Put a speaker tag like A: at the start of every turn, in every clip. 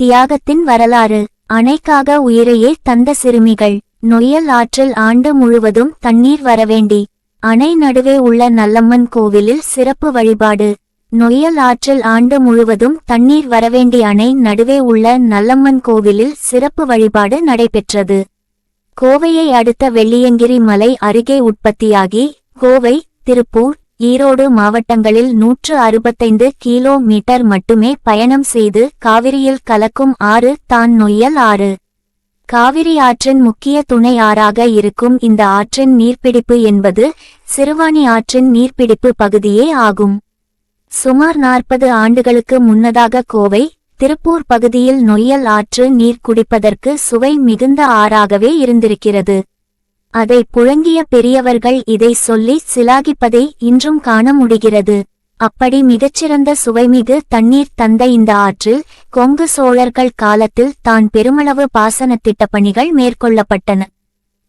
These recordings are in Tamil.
A: தியாகத்தின் வரலாறு. அணைக்காக உயிரையே தந்த சிறுமிகள். நொய்யல் ஆற்றில் ஆண்டு முழுவதும் தண்ணீர் வரவேண்டி. அணை நடுவே உள்ள நல்லம்மன் கோவிலில் சிறப்பு வழிபாடு. நொய்யல் ஆற்றில் ஆண்டு முழுவதும் தண்ணீர் வரவேண்டி அணை நடுவே உள்ள நல்லம்மன் கோவிலில் சிறப்பு வழிபாடு நடைபெற்றது. கோவையை அடுத்த வெள்ளியங்கிரி மலை அருகே உற்பத்தியாகி கோவை திருப்பூர் ஈரோடு மாவட்டங்களில் நூற்று அறுபத்தைந்து கிலோ மீட்டர் மட்டுமே பயணம் செய்து காவிரியில் கலக்கும் ஆறு தான் நொய்யல் ஆறு. காவிரி ஆற்றின் முக்கிய துணை ஆறாக இருக்கும் இந்த ஆற்றின் நீர்ப்பிடிப்பு என்பது சிறுவாணி ஆற்றின் நீர்ப்பிடிப்பு பகுதியே ஆகும். சுமார் நாற்பது ஆண்டுகளுக்கு முன்னதாக கோவை திருப்பூர் பகுதியில் நொய்யல் ஆற்று நீர் குடிப்பதற்கு சுவை மிகுந்த ஆறாகவே இருந்திருக்கிறது. அதை புழங்கிய பெரியவர்கள் இதை சொல்லி சிலாகிப்பதை இன்றும் காண முடிகிறது. அப்படி மிகச்சிறந்த சுவைமிகு தண்ணீர் தந்த இந்த ஆற்றில் கொங்கு சோழர்கள் காலத்தில் தான் பெருமளவு பாசன திட்டப் பணிகள் மேற்கொள்ளப்பட்டன.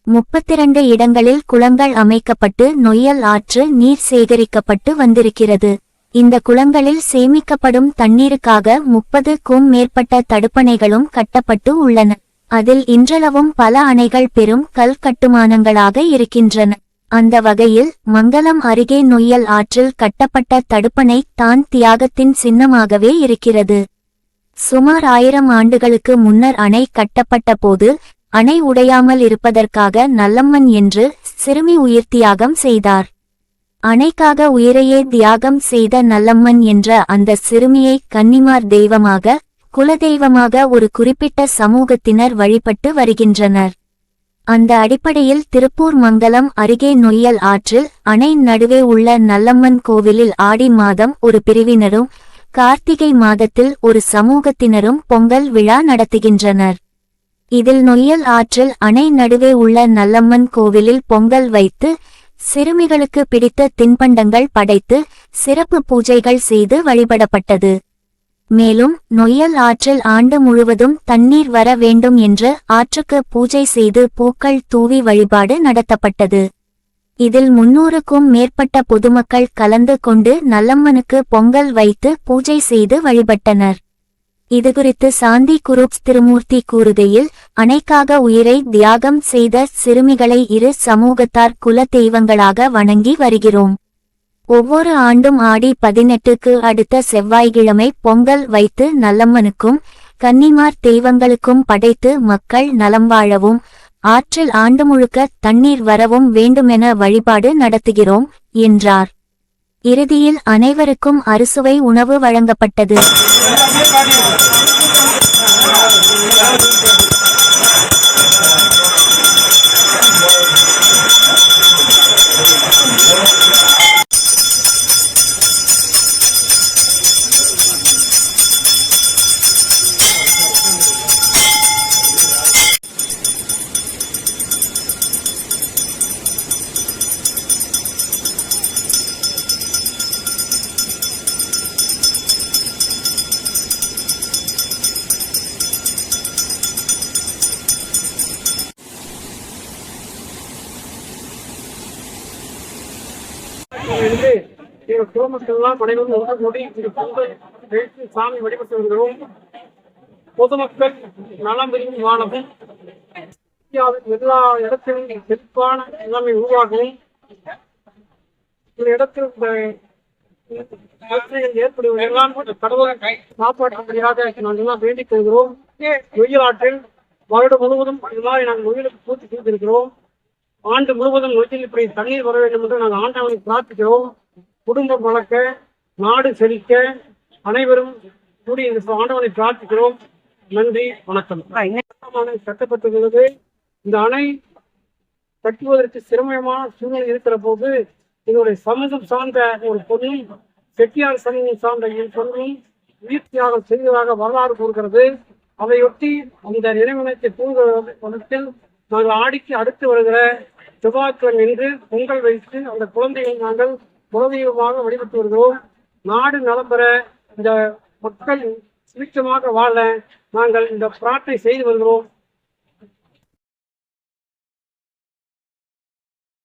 A: முப்பத்திரண்டு இடங்களில் குளங்கள் அமைக்கப்பட்டு நொய்யல் ஆற்று நீர் சேகரிக்கப்பட்டு வந்திருக்கிறது. இந்த குளங்களில் சேமிக்கப்படும் தண்ணீருக்காக முப்பதுக்கும் மேற்பட்ட தடுப்பணைகளும் கட்டப்பட்டு உள்ளன. அதில் இன்றளவும் பல அணைகள் பெரும் கல் கட்டுமானங்களாக இருக்கின்றன. அந்த வகையில் மங்கலம் அருகே நொய்யல் ஆற்றில் கட்டப்பட்ட தடுப்பணை தான் தியாகத்தின் சின்னமாகவே இருக்கிறது. சுமார் ஆயிரம் ஆண்டுகளுக்கு முன்னர் அணை கட்டப்பட்ட போது அணை உடையாமல் இருப்பதற்காக நல்லம்மன் என்று சிறுமி உயிர் தியாகம் செய்தார். அணைக்காக உயிரையே தியாகம் செய்த நல்லம்மன் என்ற அந்த சிறுமியை கன்னிமார் தெய்வமாக குலதெய்வமாக ஒரு குறிப்பிட்ட சமூகத்தினர் வழிபட்டு வருகின்றனர். அந்த அடிப்படையில் திருப்பூர் மங்கலம் அருகே நொய்யல் ஆற்றில் அணை நடுவே உள்ள நல்லம்மன் கோவிலில் ஆடி மாதம் ஒரு பிரிவினரும் கார்த்திகை மாதத்தில் ஒரு சமூகத்தினரும் பொங்கல் விழா நடத்துகின்றனர். இதில் நொய்யல் ஆற்றில் அணை நடுவே உள்ள நல்லம்மன் கோவிலில் பொங்கல் வைத்து சிறுமிகளுக்கு பிடித்த தின்பண்டங்கள் படைத்து சிறப்பு பூஜைகள் செய்து வழிபடப்பட்டது. மேலும் நொய்யல் ஆற்றில் ஆண்டு முழுவதும் தண்ணீர் வர வேண்டும் என்று ஆற்றுக்கு பூஜை செய்து பூக்கள் தூவி வழிபாடு நடத்தப்பட்டது. இதில் முன்னூறுக்கும் மேற்பட்ட பொதுமக்கள் கலந்து கொண்டு நல்லம்மனுக்கு பொங்கல் வைத்து பூஜை செய்து வழிபட்டனர். இதுகுறித்து சாந்தி குரூப்ஸ் திருமூர்த்தி கூறுகையில் அணைக்காக உயிரை தியாகம் செய்த சிறுமிகளை இரு சமூகத்தார் குல தெய்வங்களாக வணங்கி வருகிறோம். ஒவ்வொரு ஆண்டும் ஆடி பதினெட்டுக்கு அடுத்த செவ்வாய்க்கிழமை பொங்கல் வைத்து நல்லம்மனுக்கும் கன்னிமார் தெய்வங்களுக்கும் படைத்து மக்கள் நலம் வாழவும் ஆற்றில் ஆண்டு முழுக்க தண்ணீர் வரவும் வேண்டுமென வழிபாடு நடத்துகிறோம் என்றார். இறுதியில் அனைவருக்கும் அறுசுவை உணவு வழங்கப்பட்டது.
B: எங்கள் குடும்பத்தெல்லாம் அனைவரும் ஒன்று கூடி இந்த பொங்கல் வைத்து சாமி வழிபட்டு வருகிறோம். பொதுமக்கள் நலம் விரும்பி வாழவும் இந்தியாவின் எல்லா இடத்திலும் செழிப்பான நிலைமை உருவாகவும் இந்த இடத்தில் இந்த பிரச்சனைகள் ஏற்படுவதெல்லாம் கடவுளை காப்பாற்றும்படியாக நாங்கள் எல்லாம் வேண்டிக் கொள்கிறோம். வெயில் வருடம் முழுவதும் இதுமாதிரி நாங்கள் உயிருக்கு பூர்த்தி செய்திருக்கிறோம். ஆண்டு முழுவதும் நொய்யில் இப்படி தண்ணீர் வர வேண்டும் என்று நாங்கள் ஆண்டவனை பிரார்த்திக்கிறோம். குடும்பம் வளர்க்க நாடு செழிக்க அனைவரும் கூடி இந்த ஆண்டவனை பிரார்த்திக்கிறோம். நன்றி வணக்கம். அணை கட்டப்பட்டுள்ளது இந்த அணை கட்டுவதற்கு சிரமமான சூழ்நிலை இருக்கிற போது இதனுடைய சமூகம் சார்ந்த ஒரு பொண்ணும் செட்டியார் சமூகம் சார்ந்த என் பொண்ணும் உயிர் தியாகம் செய்ததாக வரலாறு கூறுகிறது. அதையொட்டி அந்த இறைவனத்தை தூங்குவதத்தில் நாங்கள் ஆடிக்கு அடுத்து வருகிற செவ்வாய்க்கிழமை என்று பொங்கல் வைத்து அந்த குழந்தையை நாங்கள் குலதெய்வமாக வழிபட்டு வருகிறோம் நாடு நலம் பெற இந்த மக்கள் சுபிட்சமாக வாழ நாங்கள் இந்த பிரார்த்தனை செய்து வருகிறோம்.